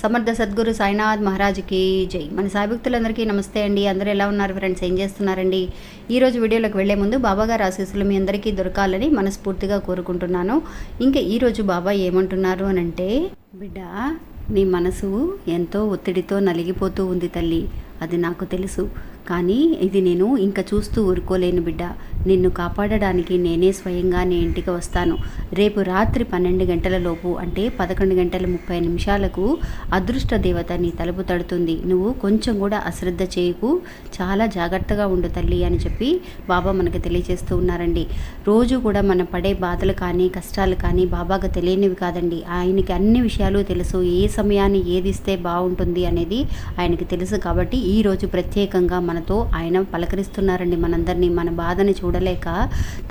సమర్థ సద్గురు సాయినాథ్ మహారాజ్కి జై. మన సాయభక్తులందరికీ నమస్తే అండి. అందరూ ఎలా ఉన్నారు ఫ్రెండ్స్? ఏం చేస్తున్నారండి? ఈరోజు వీడియోలోకి వెళ్ళే ముందు బాబాగారు ఆశీస్సులు మీ అందరికీ దొరకాలని మనస్ఫూర్తిగా కోరుకుంటున్నాను. ఇంకా ఈరోజు బాబా ఏమంటున్నారు అని అంటే బిడ్డ నీ మనసు ఎంతో ఒత్తిడితో నలిగిపోతూ ఉంది తల్లి. అది నాకు తెలుసు. కానీ ఇది నేను ఇంకా చూస్తూ ఊరుకోలేను బిడ్డ. నిన్ను కాపాడడానికి నేనే స్వయంగా నీ ఇంటికి వస్తాను. రేపు రాత్రి పన్నెండు గంటల లోపు అంటే పదకొండు గంటల ముప్పై నిమిషాలకు అదృష్ట దేవత నీ తలుపు తడుతుంది. నువ్వు కొంచెం కూడా అశ్రద్ధ చేయకు. చాలా జాగ్రత్తగా ఉండు తల్లి అని చెప్పి బాబా మనకు తెలియజేస్తూ ఉన్నారండి. రోజు కూడా మనం పడే బాధలు కానీ కష్టాలు కానీ బాబాగా తెలియనివి కాదండి. ఆయనకి అన్ని విషయాలు తెలుసు. ఏ సమయాన్ని ఏది ఇస్తే బాగుంటుంది అనేది ఆయనకి తెలుసు కాబట్టి ఈ రోజు ప్రత్యేకంగా మనతో ఆయన పలకరిస్తున్నారండి. మనందరినీ మన బాధని చూడలేక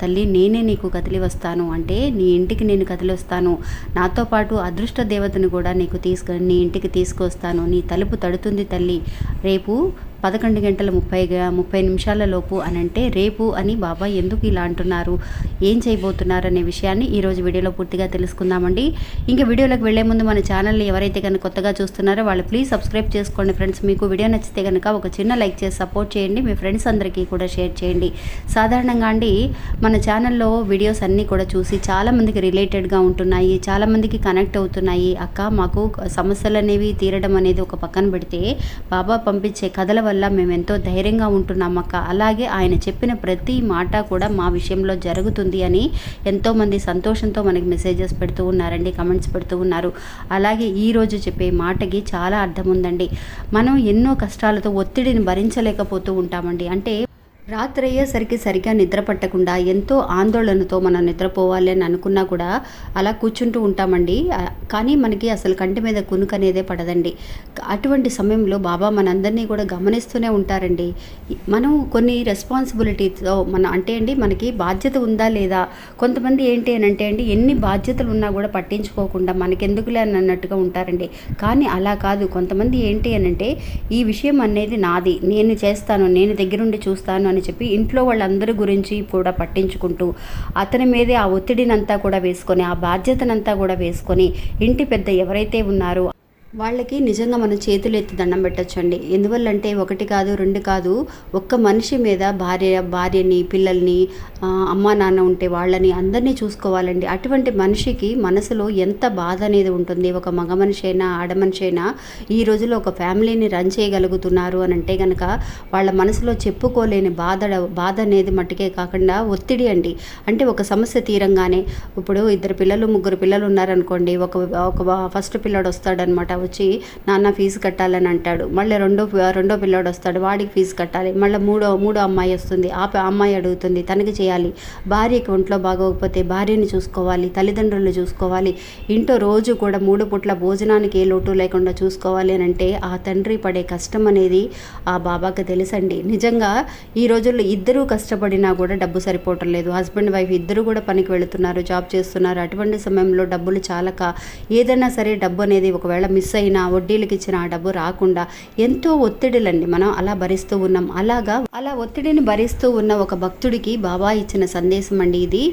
తల్లి నేనే నీకు కదిలి వస్తాను. అంటే నీ ఇంటికి నేను కదిలి వస్తాను. నాతో పాటు అదృష్ట దేవతను కూడా నీకు తీసుకు నీ ఇంటికి తీసుకొస్తాను. నీ తలుపు తడుతుంది తల్లి. రేపు పదకొండు గంటల ముప్పై ముప్పై నిమిషాల లోపు అని అంటే రేపు అని బాబా ఎందుకు ఇలా అంటున్నారు? ఏం చేయబోతున్నారు అనే విషయాన్ని ఈరోజు వీడియోలో పూర్తిగా తెలుసుకుందామండి. ఇంకా వీడియోలోకి వెళ్ళే ముందు మన ఛానల్ని ఎవరైతే కనుక కొత్తగా చూస్తున్నారో వాళ్ళు ప్లీజ్ సబ్స్క్రైబ్ చేసుకోండి ఫ్రెండ్స్. మీకు వీడియో నచ్చితే కనుక ఒక చిన్న లైక్ చేసి సపోర్ట్ చేయండి. మీ ఫ్రెండ్స్ అందరికీ కూడా షేర్ చేయండి. సాధారణంగా అండి మన ఛానల్లో వీడియోస్ అన్నీ కూడా చూసి చాలామందికి రిలేటెడ్గా ఉంటున్నాయి చాలామందికి కనెక్ట్ అవుతున్నాయి. అక్క మాకు సమస్యలు అనేవి తీరడం అనేది ఒక పక్కన పెడితే బాబా పంపించే కథల వల్ల మేము ఎంతో ధైర్యంగా ఉంటున్నాం అక్క. అలాగే ఆయన చెప్పిన ప్రతి మాట కూడా మా విషయంలో జరుగుతుంది అని ఎంతోమంది సంతోషంతో మనకి మెసేజెస్ పెడుతూ ఉన్నారండి కమెంట్స్ పెడుతూ ఉన్నారు. అలాగే ఈరోజు చెప్పే మాటకి చాలా అర్థం ఉందండి. మనం ఎన్నో కష్టాలతో ఒత్తిడిని భరించలేకపోతూ ఉంటామండి. అంటే రాత్రి అయ్యేసరికి సరిగా నిద్ర పట్టకుండా ఎంతో ఆందోళనతో మనం నిద్రపోవాలి అని అనుకున్నా కూడా అలా కూర్చుంటూ ఉంటామండి. కానీ మనకి అసలు కంటి మీద కునుక అనేదే పడదండి. అటువంటి సమయంలో బాబా మనందరినీ కూడా గమనిస్తూనే ఉంటారండి. మనం కొన్ని రెస్పాన్సిబిలిటీతో మన అంటే అండి మనకి బాధ్యత ఉందా లేదా? కొంతమంది ఏంటి అని అంటే అండి ఎన్ని బాధ్యతలు ఉన్నా కూడా పట్టించుకోకుండా మనకెందుకులే అని అన్నట్టుగా ఉంటారండి. కానీ అలా కాదు. కొంతమంది ఏంటి అని అంటే ఈ విషయం అనేది నాది. నేను చేస్తాను నేను దగ్గరుండి చూస్తాను అని చెప్పి ఇంట్లో వాళ్ళందరి గురించి కూడా పట్టించుకుంటూ అతని మీదే ఆ ఒత్తిడినంతా కూడా వేసుకొని ఆ బాధ్యతనంతా కూడా వేసుకొని ఇంటి పెద్ద ఎవరైతే ఉన్నారో వాళ్ళకి నిజంగా మనం చేతులు ఎత్తి దండం పెట్టచ్చండి. ఎందువల్లంటే ఒకటి కాదు రెండు కాదు ఒక్క మనిషి మీద భార్య భార్యని పిల్లల్ని అమ్మా నాన్న ఉంటే వాళ్ళని అందరినీ చూసుకోవాలండి. అటువంటి మనిషికి మనసులో ఎంత బాధ అనేది ఉంటుంది. ఒక మగ మనిషి అయినా ఆడ మనిషి అయినా ఈ రోజుల్లో ఒక ఫ్యామిలీని రన్ చేయగలుగుతున్నారు అని అంటే కనుక వాళ్ళ మనసులో చెప్పుకోలేని బాధ బాధ అనేది మట్టుకే కాకుండా ఒత్తిడి అండి. అంటే ఒక సమస్య తీరంగానే ఇప్పుడు ఇద్దరు పిల్లలు ముగ్గురు పిల్లలు ఉన్నారనుకోండి ఒక ఒక ఫస్ట్ పిల్లడు వస్తాడనమాట. వచ్చి నాన్న ఫీజు కట్టాలని అంటాడు. మళ్ళీ రెండో రెండో పిల్లోడు వస్తాడు వాడికి ఫీజు కట్టాలి. మళ్ళీ మూడో మూడో అమ్మాయి వస్తుంది. ఆ అమ్మాయి అడుగుతుంది తనకి చేయాలి. భార్యకి ఒంట్లో బాగోకపోతే భార్యని చూసుకోవాలి తల్లిదండ్రులను చూసుకోవాలి. ఇంట్లో రోజు కూడా మూడు పుట్ల భోజనానికి ఏ లోటు లేకుండా చూసుకోవాలి అని అంటే ఆ తండ్రి పడే కష్టం అనేది ఆ బాబాకి తెలుసండి. నిజంగా ఈ రోజుల్లో ఇద్దరూ కష్టపడినా కూడా డబ్బు సరిపోవటం లేదు. హస్బెండ్ వైఫ్ ఇద్దరు కూడా పనికి వెళుతున్నారు జాబ్ చేస్తున్నారు. అటువంటి సమయంలో డబ్బులు చాలక ఏదైనా సరే డబ్బు అనేది ఒకవేళ మిస్ అయినా వడ్డీలకు ఇచ్చిన ఆ డబ్బు రాకుండా ఎంతో ఒత్తిడిలండి. మనం అలా భరిస్తూ ఉన్నాం. అలాగా అలా ఒత్తిడిని భరిస్తూ ఉన్న ఒక భక్తుడికి బాబా ఇచ్చిన సందేశం అండి ఇది.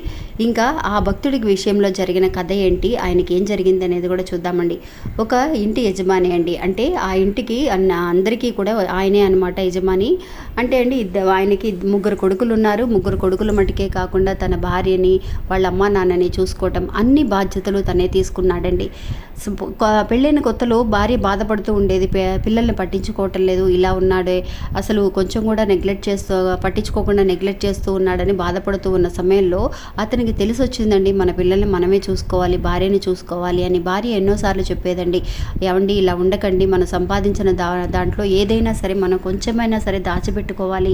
ఇంకా ఆ భక్తుడికి విషయంలో జరిగిన కథ ఏంటి? ఆయనకి ఏం జరిగింది అనేది కూడా చూద్దామండి. ఒక ఇంటి యజమాని అండి. అంటే ఆ ఇంటికి అన్న అందరికీ కూడా ఆయనే అనమాట యజమాని. అంటే అండి ఇద్ద ఆయనకి ముగ్గురు కొడుకులు ఉన్నారు ముగ్గురు కొడుకుల మటుకే కాకుండా తన భార్యని వాళ్ళ అమ్మా నాన్నని చూసుకోవటం అన్ని బాధ్యతలు తనే తీసుకున్నాడండి. పెళ్ళైన కొత్త పెళ్ళైన భార్య బాధపడుతూ ఉండేది. పిల్లల్ని పట్టించుకోవటం లేదు. ఇలా ఉన్నాడే. అసలు కొంచెం కూడా నెగ్లెక్ట్ చేస్తూ పట్టించుకోకుండా నెగ్లెక్ట్ చేస్తూ ఉన్నాడని బాధపడుతూ ఉన్న సమయంలో అతనికి తెలిసి వచ్చిందండి మన పిల్లల్ని మనమే చూసుకోవాలి భార్యని చూసుకోవాలి అని. భార్య ఎన్నోసార్లు చెప్పేదండి ఏమండి ఇలా ఉండకండి. మనం సంపాదించిన దా దాంట్లో ఏదైనా సరే మనం కొంచెమైనా సరే దాచిపెట్టుకోవాలి.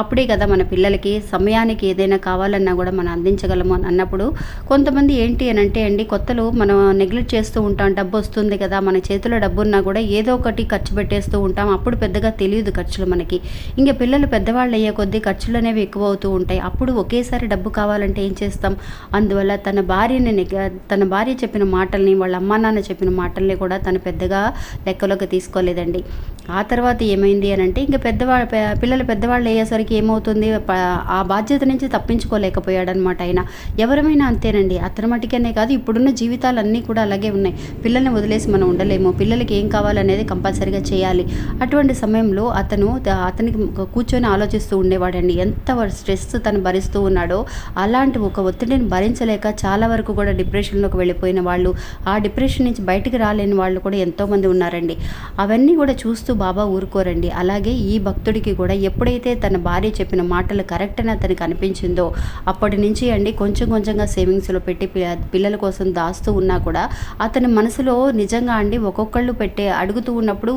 అప్పుడే కదా మన పిల్లలకి సమయానికి ఏదైనా కావాలన్నా కూడా మనం అందించగలము అని అన్నప్పుడు కొంతమంది ఏంటి అని అంటే అండి కొత్తలో మనం నెగ్లెక్ట్ చేస్తూ ఉంటాం. డబ్బు వస్తుంది కదా మన చేతిలో డబ్బున్నా కూడా ఏదో ఒకటి ఖర్చు పెట్టేస్తూ ఉంటాం. అప్పుడు పెద్దగా తెలియదు ఖర్చులు మనకి. ఇంకా పిల్లలు పెద్దవాళ్ళు అయ్యే కొద్దీ ఖర్చులు అనేవి ఎక్కువ అవుతూ ఉంటాయి. అప్పుడు ఒకేసారి డబ్బు కావాలంటే ఏం చేస్తాం? అందువల్ల తన భార్యని తన భార్య చెప్పిన మాటల్ని వాళ్ళ అమ్మా నాన్న చెప్పిన మాటల్ని కూడా తను పెద్దగా లెక్కలోకి తీసుకోలేదండి. ఆ తర్వాత ఏమైంది అని అంటే ఇంకా పెద్దవాళ్ళ పిల్లలు పెద్దవాళ్ళు అయ్యేసరికి ఏమవుతుంది? ఆ బాధ్యత నుంచి తప్పించుకోలేకపోయాడనమాట ఆయన. ఎవరమైనా అంతేనండి. అతని మటుకనే కాదు ఇప్పుడున్న జీవితాలన్నీ కూడా అలాగే ఉన్నాయి. పిల్లల్ని వదిలేసి మనం ఉండలేము. చేయలేము పిల్లలకి ఏం కావాలనేది కంపల్సరీగా చేయాలి. అటువంటి సమయంలో అతను అతనికి కూర్చొని ఆలోచిస్తూ ఉండేవాడండి. ఎంత స్ట్రెస్ తను భరిస్తూ ఉన్నాడో అలాంటి ఒక ఒత్తిడిని భరించలేక చాలా వరకు కూడా డిప్రెషన్లోకి వెళ్ళిపోయిన వాళ్ళు ఆ డిప్రెషన్ నుంచి బయటికి రాలేని వాళ్ళు కూడా ఎంతోమంది ఉన్నారండి. అవన్నీ కూడా చూస్తూ బాబా ఊరుకోరండి. అలాగే ఈ భక్తుడికి కూడా ఎప్పుడైతే తన భార్య చెప్పిన మాటలు కరెక్ట్ అని అతనికి అనిపించిందో అప్పటి నుంచి అండి కొంచెం కొంచెంగా సేవింగ్స్లో పెట్టి పిల్లల కోసం దాస్తూ ఉన్నా కూడా అతని మనసులో నిజంగా అండి ఒక్కొక్కళ్ళు పెట్టే అడుగుతూ ఉన్నప్పుడు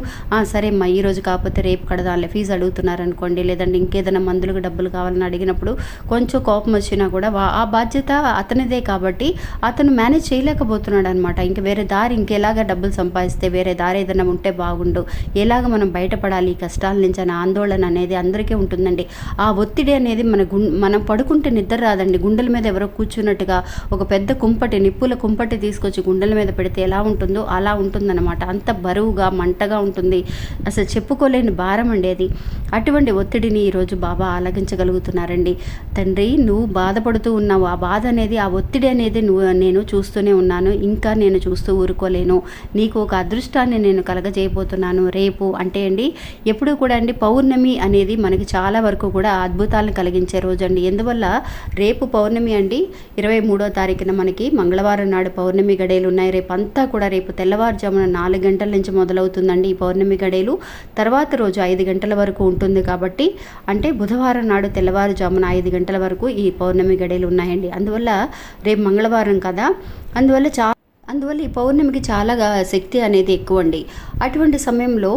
సరే అమ్మా ఈ రోజు కాకపోతే రేపు కడదాంలే ఫీజు అడుగుతున్నారు అనుకోండి లేదంటే ఇంకేదైనా మందులకు డబ్బులు కావాలని అడిగినప్పుడు కొంచెం కోపం వచ్చినా కూడా వా- ఆ బాధ్యత అతనిదే కాబట్టి అతను మేనేజ్ చేయలేకపోతున్నాడు అనమాట ఇంక వేరే దారి ఇంకెలాగా డబ్బులు సంపాదిస్తే వేరే దారి ఏదైనా ఉంటే బాగుండు. ఎలాగ మనం బయటపడాలి ఈ కష్టాల నుంచి అనే ఆందోళన అనేది అందరికీ ఉంటుందండి. ఆ ఒత్తిడి అనేది మన గుం మనం పడుకుంటే నిద్ర రాదండి. గుండెల మీద ఎవరో కూర్చున్నట్టుగా ఒక పెద్ద కుంపటి నిప్పుల కుంపటి తీసుకొచ్చి గుండెల మీద పెడితే ఎలా ఉంటుందో అలా ఉంటుందన్నమాట. అంత బరువుగా మంటగా ఉంటుంది. అసలు చెప్పుకోలేని భారం అండి అది. అటువంటి ఒత్తిడిని ఈరోజు బాబా ఆలగించగలుగుతున్నారండి తండ్రి నువ్వు బాధపడుతూ ఉన్నావు. ఆ బాధ అనేది ఆ ఒత్తిడి అనేది నువ్వు నేను చూస్తూనే ఉన్నాను. ఇంకా నేను చూస్తూ ఊరుకోలేను. నీకు ఒక అదృష్టాన్ని నేను కలగజేయబోతున్నాను. రేపు అంటే అండి ఎప్పుడూ కూడా అండి పౌర్ణమి అనేది మనకి చాలా వరకు కూడా అద్భుతాలను కలిగించే రోజు అండి ఎందువల్ల? రేపు పౌర్ణమి అండి ఇరవై మూడో తారీఖున మనకి మంగళవారం నాడు పౌర్ణమి గడియలు ఉన్నాయి. రేపు అంతా కూడా రేపు తెల్లవారుజామున నాలుగు గంటల నుంచి మొదలవుతుందండి ఈ పౌర్ణమి గడేలు. తర్వాత రోజు ఐదు గంటల వరకు ఉంటుంది కాబట్టి అంటే బుధవారం నాడు తెల్లవారుజామున ఐదు గంటల వరకు ఈ పౌర్ణమి గడేలు ఉన్నాయండి. అందువల్ల రేపు మంగళవారం కదా. అందువల్ల చా అందువల్ల ఈ పౌర్ణమికి చాలా శక్తి అనేది ఎక్కువ అండి అటువంటి సమయంలో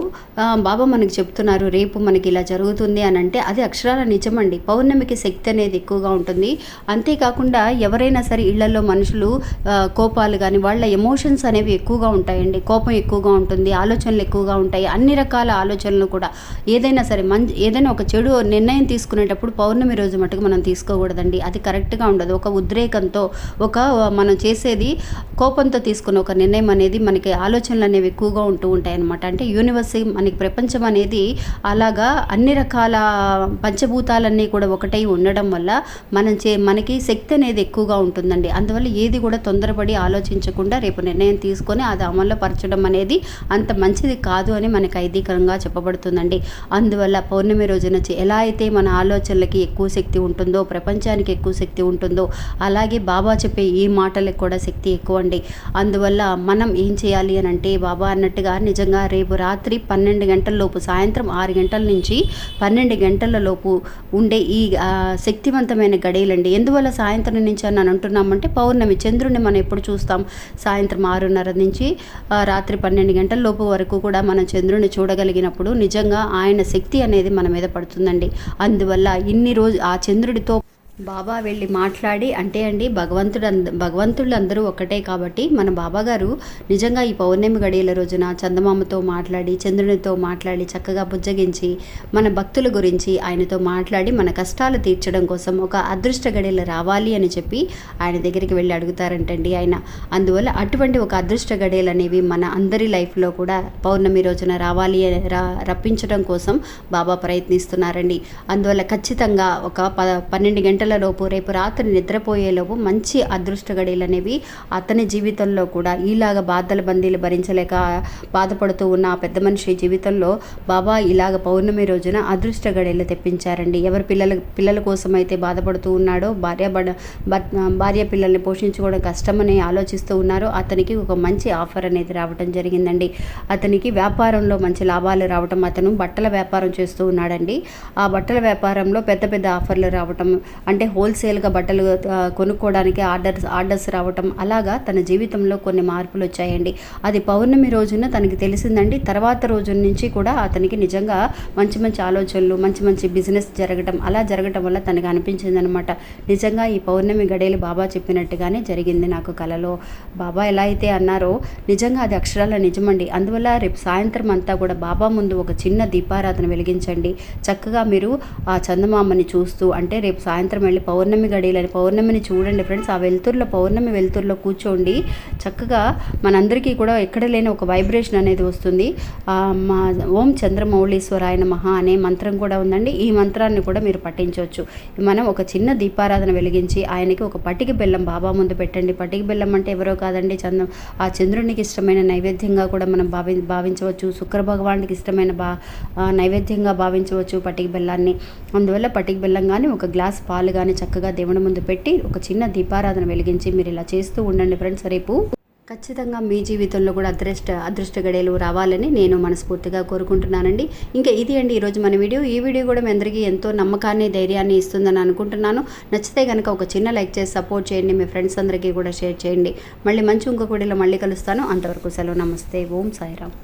బాబా మనకి చెప్తున్నారు రేపు మనకి ఇలా జరుగుతుంది అని అంటే అది అక్షరాల నిజమండి. పౌర్ణమికి శక్తి అనేది ఎక్కువగా ఉంటుంది. అంతేకాకుండా ఎవరైనా సరే ఇళ్ళలో మనుషులు కోపాలు కానీ వాళ్ళ ఎమోషన్స్ అనేవి ఎక్కువగా ఉంటాయండి. కోపం ఎక్కువగా ఉంటుంది ఆలోచనలు ఎక్కువగా ఉంటాయి. అన్ని రకాల ఆలోచనలు కూడా. ఏదైనా సరే మంచి ఏదైనా ఒక చెడు నిర్ణయం తీసుకునేటప్పుడు పౌర్ణమి రోజు మటుకు మనం తీసుకోకూడదండి. అది కరెక్ట్గా ఉండదు. ఒక ఉద్రేకంతో ఒక మనం చేసేది కోపంతో తీసుకున్న ఒక నిర్ణయం అనేది మనకి ఆలోచనలు అనేవి ఎక్కువగా ఉంటూ ఉంటాయి అనమాట అంటే యూనివర్స్ మనకి ప్రపంచం అనేది అలాగా అన్ని రకాల పంచభూతాలన్నీ కూడా ఒకటై ఉండడం వల్ల మనం చే మనకి శక్తి అనేది ఎక్కువగా ఉంటుందండి. అందువల్ల ఏది కూడా తొందరపడి ఆలోచించకుండా రేపు నిర్ణయం తీసుకొని అది అమల్లో పరచడం అనేది అంత మంచిది కాదు అని మనకి ఐదీకరంగా చెప్పబడుతుందండి. అందువల్ల పౌర్ణమి రోజున ఎలా అయితే మన ఆలోచనలకి ఎక్కువ శక్తి ఉంటుందో ప్రపంచానికి ఎక్కువ శక్తి ఉంటుందో అలాగే బాబా చెప్పే ఈ మాటలకు కూడా శక్తి ఎక్కువ అండి అందువల్ల మనం ఏం చేయాలి అని అంటే బాబా అన్నట్టుగా నిజంగా రేపు రాత్రి పన్నెండు గంటల లోపు సాయంత్రం ఆరు గంటల నుంచి పన్నెండు గంటల లోపు ఉండే ఈ శక్తివంతమైన గడియలండి. ఎందువల్ల సాయంత్రం నుంచి అని అంటున్నామంటే పౌర్ణమి చంద్రుడిని మనం ఎప్పుడు చూస్తాం? సాయంత్రం ఆరున్నర నుంచి రాత్రి పన్నెండు గంటల లోపు వరకు కూడా మనం చంద్రుడిని చూడగలిగినప్పుడు నిజంగా ఆయన శక్తి అనేది మన మీద పడుతుందండి. అందువల్ల ఇన్ని రోజు ఆ చంద్రుడితో బాబా వెళ్ళి మాట్లాడి అంటే అండి భగవంతుడు అంద భగవంతుళ్ళు అందరూ ఒక్కటే కాబట్టి మన బాబా గారు నిజంగా ఈ పౌర్ణమి గడియల రోజున చందమామతో మాట్లాడి చంద్రునితో మాట్లాడి చక్కగా బుజ్జగించి మన భక్తుల గురించి ఆయనతో మాట్లాడి మన కష్టాలు తీర్చడం కోసం ఒక అదృష్ట గడియలు రావాలి అని చెప్పి ఆయన దగ్గరికి వెళ్ళి అడుగుతారంటండి ఆయన. అందువల్ల అటువంటి ఒక అదృష్ట గడియలు అనేవి మన అందరి లైఫ్లో కూడా పౌర్ణమి రోజున రావాలి అని- రా రప్పించడం కోసం బాబా ప్రయత్నిస్తున్నారండి. అందువల్ల ఖచ్చితంగా ఒక ప పన్నెండు గంటల గంటలలోపు రేపు రాత్రి నిద్రపోయేలోపు మంచి అదృష్ట గడియలు అనేవి అతని జీవితంలో కూడా ఇలాగ బాధల బందీలు భరించలేక బాధపడుతూ ఉన్న ఆ పెద్ద మనిషి జీవితంలో బాబా ఇలాగ పౌర్ణమి రోజున అదృష్ట గడియలు తెప్పించారండి. ఎవరి పిల్లల పిల్లల కోసం అయితే బాధపడుతూ ఉన్నాడో భార్య భార్య పిల్లల్ని పోషించుకోవడం కష్టమని ఆలోచిస్తూ ఉన్నారో అతనికి ఒక మంచి ఆఫర్ అనేది రావడం జరిగిందండి. అతనికి వ్యాపారంలో మంచి లాభాలు రావటం అతను బట్టల వ్యాపారం చేస్తూ ఉన్నాడండి. ఆ బట్టల వ్యాపారంలో పెద్ద పెద్ద ఆఫర్లు రావటం అంటే అంటే హోల్సేల్గా బట్టలు కొనుక్కోవడానికి ఆర్డర్స్ ఆర్డర్స్ రావటం అలాగా తన జీవితంలో కొన్ని మార్పులు వచ్చాయండి. అది పౌర్ణమి రోజున తనకి తెలిసిందండి. తర్వాత రోజు నుంచి కూడా అతనికి నిజంగా మంచి మంచి ఆలోచనలు మంచి మంచి బిజినెస్ జరగటం అలా జరగటం వల్ల తనకు అనిపించిందనమాట. నిజంగా ఈ పౌర్ణమి గడియలు బాబా చెప్పినట్టుగానే జరిగింది నాకు కలలో. బాబా ఎలా అయితే అన్నారో నిజంగా అది అక్షరాల నిజమండి. అందువల్ల రేపు సాయంత్రం అంతా కూడా బాబా ముందు ఒక చిన్న దీపారాధన వెలిగించండి. చక్కగా మీరు ఆ చందమామని చూస్తూ అంటే రేపు సాయంత్రం వెళ్ళి పౌర్ణమి గడియలని పౌర్ణమిని చూడండి ఫ్రెండ్స్. ఆ వెలుతురులో పౌర్ణమి వెలుతురులో కూర్చోండి. చక్కగా మనందరికీ కూడా ఎక్కడ లేని ఒక వైబ్రేషన్ అనేది వస్తుంది. మా ఓం చంద్రమౌళీశ్వరాయన మహా అనే మంత్రం కూడా ఉందండి. ఈ మంత్రాన్ని కూడా మీరు పఠించవచ్చు. మనం ఒక చిన్న దీపారాధన వెలిగించి ఆయనకి ఒక పటికి బెల్లం బాబా ముందు పెట్టండి. పటికి బెల్లం అంటే ఎవరో కాదండి చంద్ర ఆ చంద్రునికి ఇష్టమైన నైవేద్యంగా కూడా మనం భావి భావించవచ్చు. శుక్ర భగవానికి ఇష్టమైన బా నైవేద్యంగా భావించవచ్చు పటికి బెల్లాన్ని. అందువల్ల పటికి బెల్లం కానీ ఒక గ్లాస్ పాలు కానీ చక్కగా దేవుని ముందు పెట్టి ఒక చిన్న దీపారాధన వెలిగించి మీరు ఇలా చేస్తూ ఉండండి ఫ్రెండ్స్. రేపు ఖచ్చితంగా మీ జీవితంలో కూడా అదృష్ట అదృష్ట గడియలు రావాలని నేను మనస్ఫూర్తిగా కోరుకుంటున్నానండి. ఇంకా ఇది అండి ఈరోజు మన వీడియో. ఈ వీడియో కూడా మీ అందరికీ ఎంతో నమ్మకాన్ని ధైర్యాన్ని ఇస్తుందని అనుకుంటున్నాను. నచ్చితే కనుక ఒక చిన్న లైక్ చేసి సపోర్ట్ చేయండి. మీ ఫ్రెండ్స్ అందరికీ కూడా షేర్ చేయండి. మళ్ళీ మంచి ఇంకొక వీడియోలో మళ్ళీ కలుస్తాను. అంతవరకు సెలవు. నమస్తే. ఓం సాయిరామ్.